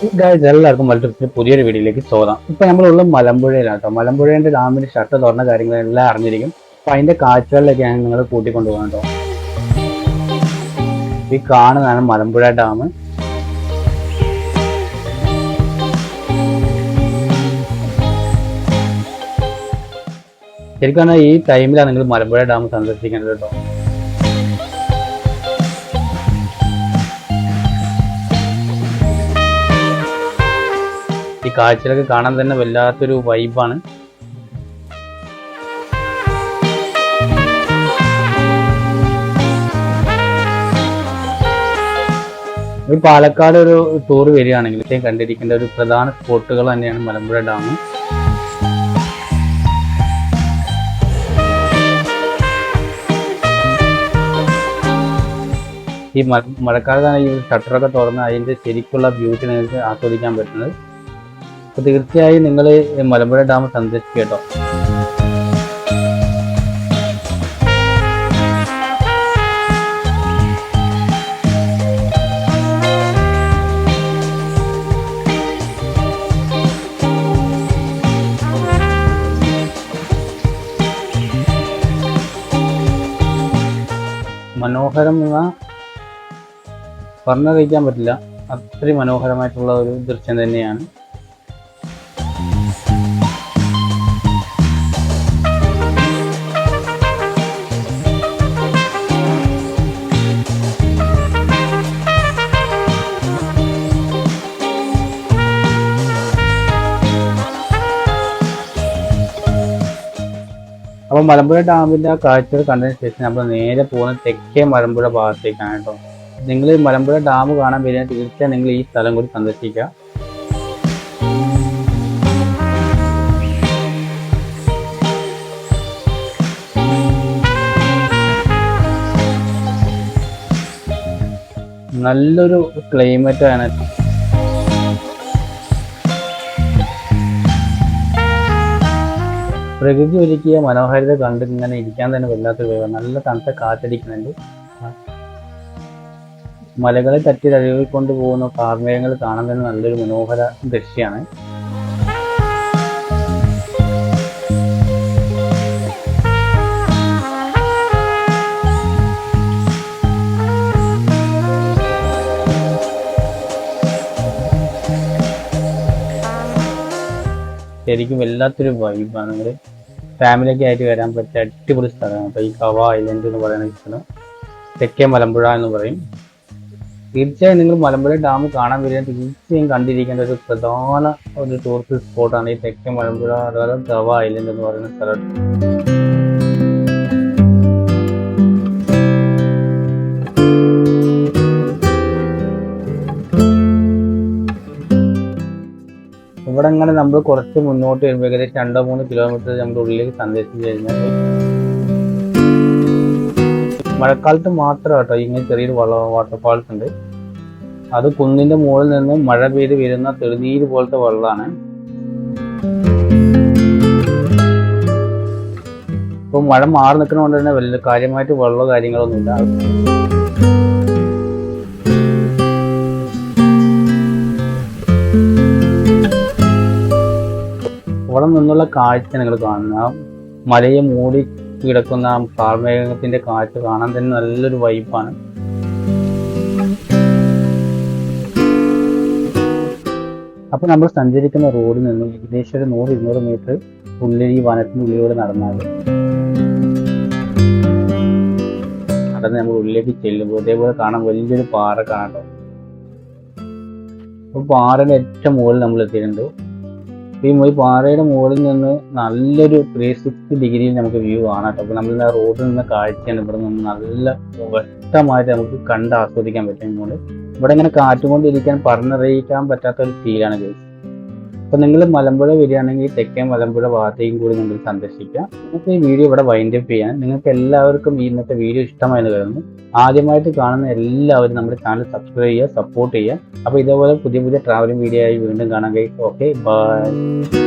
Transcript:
Guys എല്ലാവർക്കും മൾട്ടിപ്സിന്റെ പുതിയൊരു വീഡിയോയിലേക്ക് സ്വാഗതം. ഇപ്പൊ നമ്മളുള്ള മലമ്പുഴയിലാണ് കേട്ടോ. മലമ്പുഴയുടെ ഡാമിന്റെ ഷട്ടർ തുറന്ന കാര്യങ്ങളെല്ലാം അറിഞ്ഞിരിക്കും. അപ്പൊ അതിന്റെ കാഴ്ചകളിലേക്കാണ് നിങ്ങൾ കൂട്ടിക്കൊണ്ടുപോകാൻ കേട്ടോ. ഈ കാണുന്നതാണ് മലമ്പുഴ ഡാം. ശരിക്കും ഈ ടൈമിലാണ് നിങ്ങൾ മലമ്പുഴ ഡാം സന്ദർശിക്കേണ്ടത് കേട്ടോ. ഈ കാഴ്ചകളൊക്കെ കാണാൻ തന്നെ വല്ലാത്തൊരു വൈബാണ് ഒരു പാലക്കാട് ഒരു ടൂർ വരികയാണെങ്കിൽ കണ്ടിരിക്കേണ്ട ഒരു പ്രധാന സ്പോട്ടുകൾ തന്നെയാണ് മലമ്പുഴ ഡാം. ഈ മഴക്കാലത്താണ് ഈ ഷട്ടറൊക്കെ തുറന്ന് അതിന്റെ ശരിക്കുള്ള ബ്യൂട്ടി നിങ്ങൾക്ക് ആസ്വദിക്കാൻ പറ്റുന്നത്. അപ്പൊ തീർച്ചയായും നിങ്ങൾ മലമ്പുഴ ഡാം സന്ദർശിക്കുക കേട്ടോ. മനോഹരം പറഞ്ഞറിയിക്കാൻ പറ്റില്ല. അത്രയും മനോഹരമായിട്ടുള്ള ഒരു ദൃശ്യം തന്നെയാണ്. അപ്പോൾ മലമ്പുഴ ഡാമിന്റെ ആ കാഴ്ചകൾ കണ്ടതിന് ശേഷം നമ്മൾ നേരെ പോകുന്ന തെക്കേ മലമ്പുഴ ഭാഗത്തേക്കാണ് കേട്ടോ. നിങ്ങൾ മലമ്പുഴ ഡാം കാണാൻ വരുന്ന തീർച്ചയായും നിങ്ങൾ ഈ സ്ഥലം കൂടി സന്ദർശിക്കുക. നല്ലൊരു ക്ലൈമറ്റ് പ്രകൃതി ഒരുക്കിയ മനോഹാരിത കണ്ട് ഇങ്ങനെ ഇരിക്കാൻ തന്നെ വല്ലാത്തൊരു നല്ല തണുത്ത കാറ്റടിക്കുന്നുണ്ട്. മലകളെ തട്ടി തഴുകിക്കൊണ്ട് പോകുന്ന കാർമേഘങ്ങൾ കാണാൻ തന്നെ നല്ലൊരു മനോഹര ദൃശ്യമാണ് ശരിക്കും വല്ലാത്തൊരു വൈബാണ് നിങ്ങൾ ഫാമിലിയൊക്കെ ആയിട്ട് വരാൻ പറ്റിയ അടിപൊളി സ്ഥലമാണ്. അപ്പോൾ ഈ കവ ഐലൻഡ് എന്ന് പറയുന്ന സ്ഥലം. തെക്കേ മലമ്പുഴ എന്ന് പറയും. തീർച്ചയായും നിങ്ങൾ മലമ്പുഴ ഡാം കാണാൻ വരിക തീർച്ചയായും കണ്ടിരിക്കേണ്ട ഒരു പ്രധാന ഒരു ടൂറിസ്റ്റ് സ്പോട്ടാണ് ഈ തെക്കേ മലമ്പുഴ അതുപോലെ കവ ഐലൻഡ് എന്ന് പറയുന്ന സ്ഥലം. അങ്ങനെ നമ്മൾ കുറച്ച് മുന്നോട്ട് വരുമ്പോൾ ഏകദേശം രണ്ടോ മൂന്ന് കിലോമീറ്റർ നമ്മുടെ ഉള്ളിലേക്ക് സന്ദർശിച്ചു കഴിഞ്ഞാൽ മഴക്കാലത്ത് മാത്രം കേട്ടോ ഇങ്ങനെ ചെറിയൊരു വെള്ളം വാട്ടർഫാൾസ് ഉണ്ട്. അത് കുന്നിന്റെ മുകളിൽ നിന്ന് മഴ പെയ്ത് വരുന്ന തെളിനീര് പോലത്തെ വെള്ളമാണ്. ഇപ്പൊ മഴ മാറി നിൽക്കുന്നതുകൊണ്ട് തന്നെ വലിയ കാര്യമായിട്ട് വെള്ളമോ കാര്യങ്ങളൊന്നും ഇല്ല അവിടെ നിന്നുള്ള കാഴ്ച നിങ്ങൾ കാണുന്ന മലയെ മൂടി കിടക്കുന്ന കാർമേഘത്തിന്റെ കാഴ്ച കാണാൻ തന്നെ നല്ലൊരു വൈബാണ് അപ്പൊ നമ്മൾ സഞ്ചരിക്കുന്ന റോഡിൽ നിന്ന് ഏകദേശം ഒരു നൂറ് ഇരുന്നൂറ് മീറ്റർ ഉള്ളിൽ ഈ വനത്തിനുള്ളിലൂടെ നടന്നാൽ നടന്ന് നമ്മൾ ഉള്ളിലേക്ക് ചെല്ലുമ്പോൾ ഇതേപോലെ കാണാൻ വലിയൊരു പാറ കാണാം അപ്പൊ പാറയുടെ ഏറ്റവും മുകളിൽ നമ്മൾ എത്തിയിട്ടുണ്ട്. ഈ ഈ പാറയുടെ മുകളിൽ നിന്ന് നല്ലൊരു ത്രീ സിക്സ്റ്റി ഡിഗ്രിയിൽ നമുക്ക് വ്യൂ കാണാം അപ്പോൾ നമ്മൾ ആ റോഡിൽ നിന്ന് കാഴ്ചയാണ്. ഇവിടെ നിന്ന് നല്ല വ്യക്തമായിട്ട് നമുക്ക് കണ്ട് ആസ്വദിക്കാൻ പറ്റും ഇവിടെ ഇങ്ങനെ കാറ്റുകൊണ്ടിരിക്കാൻ പറഞ്ഞറിയിക്കാൻ പറ്റാത്ത ഒരു ഫീലാണ് ഗൈസ്. അപ്പോൾ നിങ്ങൾ മലമ്പുഴ വരികയാണെങ്കിൽ തെക്കേ മലമ്പുഴ ഭാഗത്തേക്കും കൂടി നിങ്ങൾ സന്ദർശിക്കുക. ഈ വീഡിയോ ഇവിടെ വൈൻഡ് അപ്പ് ചെയ്യാൻ നിങ്ങൾക്ക് എല്ലാവർക്കും ഈ ഇന്നത്തെ വീഡിയോ ഇഷ്ടമായെന്ന് കരുതുന്നു. ആദ്യമായിട്ട് കാണുന്ന എല്ലാവരും നമ്മുടെ ചാനൽ സബ്സ്ക്രൈബ് ചെയ്യുക സപ്പോർട്ട് ചെയ്യുക. അപ്പോൾ ഇതേപോലെ പുതിയ പുതിയ ട്രാവലിംഗ് വീഡിയോ ആയി വീണ്ടും കാണാൻ കഴിയും ഓക്കെ ബൈ